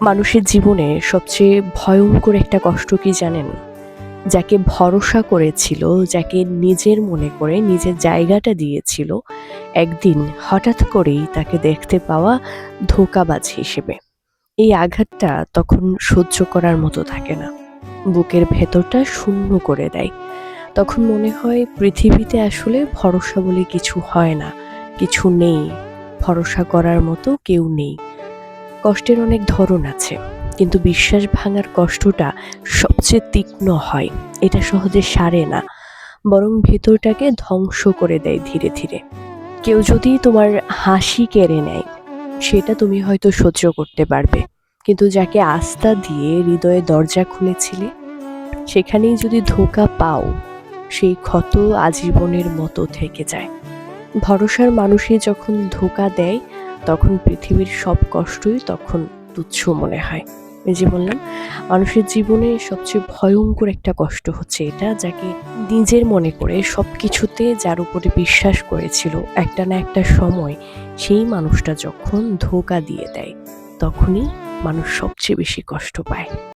মানুষের জীবনে সবচেয়ে ভয়ঙ্কর একটা কষ্ট কি জানেন? যাকে ভরসা করেছিল, যাকে নিজের মনে করে, নিজের জায়গাটা দিয়েছিল, একদিন হঠাৎ করেই তাকে দেখতে পাওয়া ধোকাবাজ হিসেবে। এই আঘাতটা তখন সহ্য করার মতো থাকে না। বুকের ভেতরটা শূন্য করে দেয়। তখন মনে হয় পৃথিবীতে আসলে ভরসা বলে কিছু হয় না। কিছু নেই। ভরসা করার মতো কেউ নেই। কষ্টের অনেক ধরন আছে, কিন্তু বিশ্বাস ভাঙার কষ্টটা সবচেয়ে তীক্ষ্ণ হয়। এটা সহজে সারে না, বরং ভেতরটাকে ধ্বংস করে দেয় ধীরে ধীরে। কেউ যদি তোমার হাসি কেড়ে নেয়, সেটা তুমি হয়তো সহ্য করতে পারবে। কিন্তু যাকে আস্থা দিয়ে হৃদয়ে দরজা খুলেছিলে, সেখানেই যদি ধোকা পাও, সেই ক্ষত আজীবনের মতো থেকে যায়। ভরসার মানুষই যখন ধোকা দেয় তখন পৃথিবীর সব কষ্টই তখন তুচ্ছ মনে হয়। যে বললাম, মানুষের জীবনে সবচেয়ে ভয়ঙ্কর একটা কষ্ট হচ্ছে এটা, যাকে নিজের মনে করে সব কিছুতে যার উপরে বিশ্বাস করেছিল একটা না একটা সময় সেই মানুষটা যখন ধোকা দিয়ে দেয়, তখনই মানুষ সবচেয়ে বেশি কষ্ট পায়।